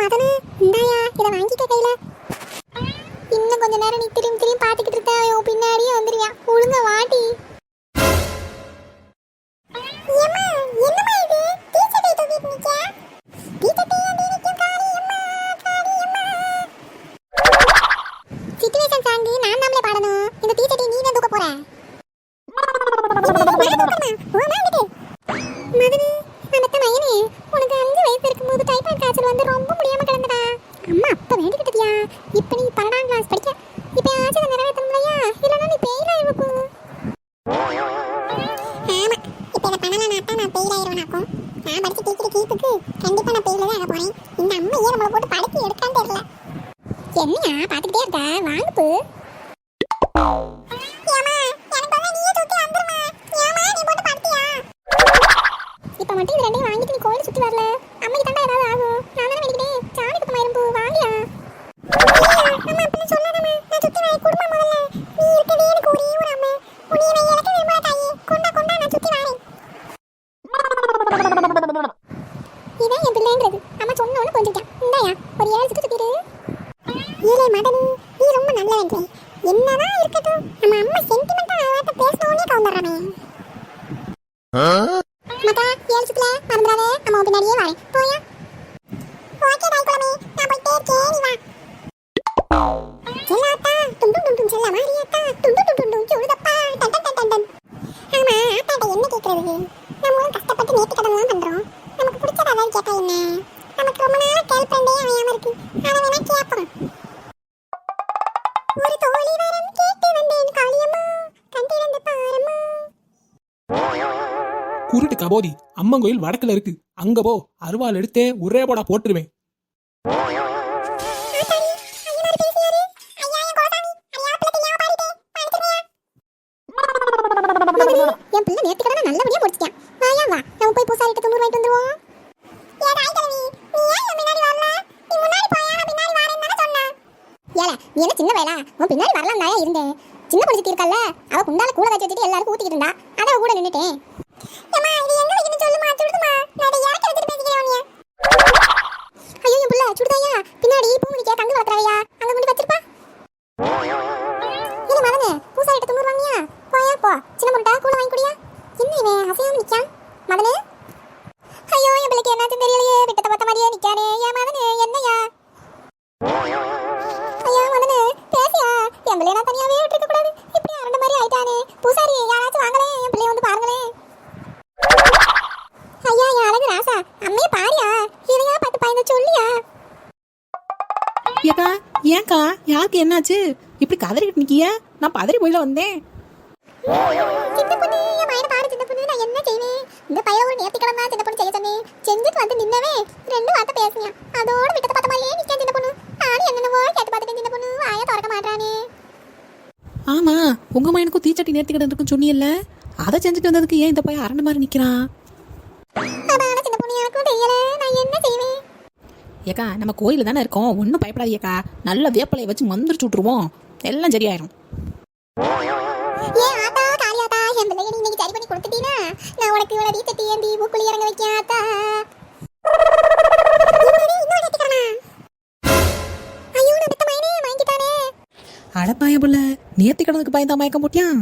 மதனு இந்தாயா இதை வாங்கிக்க கையில. இன்னும் கொஞ்ச நேரம் நீ திரும்பி திரும்பி பார்த்துக்கிட்டு இருக்க உன் பின்னாடியே வந்துருவியா ஒழுங்க வாட்டி பாடணும். இந்த நீ மதனு, அந்த உனக்கு அஞ்சு வயசு டைபாய்டு காய்ச்சல் வந்து ரொம்ப முடியாம கிடந்தடா. அம்மா அப்ப வேண்டிக்கிட்டதியா. இப்ப நீ பன்னெண்டாம் கிளாஸ் படிக்க. இப்ப ஆச்சு அதை நிறைவேற்றணும்லையா? இல்லைன்னா நீ பெயில் ஆயிடுவ ஆமா இப்ப இதை பண்ணலாம் நான் பெயில் ஆயிருவேனாக்கும் நான் படிச்சு டீச்சர் கீப்புக்கு கண்டிப்பா நான் ஃபெயில் தான் ஆக போறேன் இந்த அம்மா ஏன் நம்மளை போட்டு படுத்தி எடுக்கான்னு தெரியல என்னையா பார்த்துக்கிட்டே இருக்கா வாங்குப்பு இப்ப மட்டும் இது ரெண்டையும் வாங்கிட்டு நீ கோயில் சுத்தி வரல அம்மைக்கு தாண்டா ஏதாவது ஆகும் நான் தானே வேண்டிக்கிட்டேன் சாமி குத்தம் ஆயிரும் போ வாங்கியா அம்மா அப்படி சொல்லாதம்மா நான் சுத்தி வரேன் குடும்பம் முதல்ல நீ இருக்கதே எனக்கு ஒரே ஒரு அம்மா உன்னை நான் எனக்கு விரும்புற தாயே கொண்டா கொண்டா நான் சுத்தி வரேன் இதான் என் பிள்ளைன்றது அம்மா சொன்ன இந்தாயா ஒரு ஏழு சுத்து சுத்திடு ஏழை நீ ரொம்ப நல்லவன்றே என்னதான் இருக்கட்டும் நம்ம அம்மா சென்டிமெண்டா வார்த்தை பேசணும்னே கவுந்துடுறானே. மகா ஏழு சுத்துல மறந்துடாதே அம்மா பின்னாடியே வரேன். போயா? ஓகே தாய் குழமே நான் போயிட்டே இருக்கேன் நீ வா. செல்லாத்தா டும் டும் டும் டும் செல்ல மாரியாத்தா டும் டும் டும் டும் டும் டன் டன் டன் டன் ஆமா ஆத்தாட்ட என்ன கேக்குறது? நம்ம கஷ்டப்பட்டு நேர்த்தி கடன்லாம் பண்றோம் நமக்கு பிடிச்ச அதாவது கேட்டா என்ன நமக்கு ரொம்ப நாளா கேள் ஃப்ரெண்டே அமையாம இருக்கு அதை வேணா ஒரு தோழி வரம் கேட்டு வந்தேன் காளியம்மா. கண் பாரம்மா. குருட்டு கபோதி அம்மன் கோயில் வடக்குல இருக்கு. அங்க போ அருவாள் எடுத்தே ஒரே போடா போட்டுருவேன். என்ன சின்ன வயலா உன் பின்னாடி வரலாம் தான் இருந்தேன். சின்ன பொண்ணு சுத்தி இருக்கல்ல அவ குண்டால கூட வச்சு வச்சுட்டு எல்லாரும் ஊத்திக்கிட்டு இருந்தா. அத கூட நின்னுட்டேன். நான் ஐயோ என் சுடுதாயா? பின்னாடி பூ நிக்க தங்கு வளர்க்குறாயா அங்க கொண்டு வச்சிருப்பா. இல்ல மறந்து பூசாரிட்ட துண்ணூறு வாங்கியா போயா போ. சின்ன பொண்ணா கூட வாங்கி குடியா? என்ன இவன் அசையாம நிக்கான் மதனே? பூசாரி யாராச்சும் வாங்களே என் பிள்ளைய வந்து பாருங்களேன் ஐயா என் அழகு ராசா அம்மைய பாரியா? இதையா பார்த்து பயந்து சொல்லியா? ஏக்கா ஏன்க்கா யாருக்கு என்னாச்சு? இப்படி கதறிக்கிட்டு நிக்கிய? நான் பதறி போயில வந்தேன். சின்ன பொண்ணு என் மயனை பாரு சின்ன பொண்ணு நான் என்ன செய்வேன்? இந்த பையன் ஒரு நேர்த்திக்கிழமை சின்ன பொண்ணு செய்ய சொன்னேன். செஞ்சுட்டு வந்து நின்னவே ரெண்டு வார்த்தை பேசினியா அதோட விட்டத்தை பார்த்த மாதிரியே நிற்க சின்ன பொண்ணு. நானும் என்னென்னவோ கேட்டு பார்த்துட்டேன் சின்ன பொண்ணு. வாயை திறக்க மாட்டானே ஆமா உங்க மயனுக்கும் தீச்சட்டி நேர்த்திக்கடன் இருக்குன்னு சொன்னியல்ல? அதை செஞ்சுட்டு வந்ததுக்கு ஏன் இந்த பையன் அரண்ட மாதிரி செய்வேன்? ஏக்கா நம்ம கோயில தானே இருக்கோம். ஒன்றும் பயப்படாதீக்கா நல்ல வேப்பலையை வச்சு மந்திரிச்சு விட்டுருவோம். எல்லாம் சரியாயிரும். ஏன் ஆத்தா காளியாத்தா என் பிள்ளைய நீ இன்னைக்கு சரி பண்ணி கொடுத்துட்டீனா? நான் உனக்கு இவ்வளவு வீட்டை ஏந்தி பூக்குழி இறங்க வைக்க அட நான் நேத்தி கடனுக்கு பயந்தா மயக்கம் போட்டியான்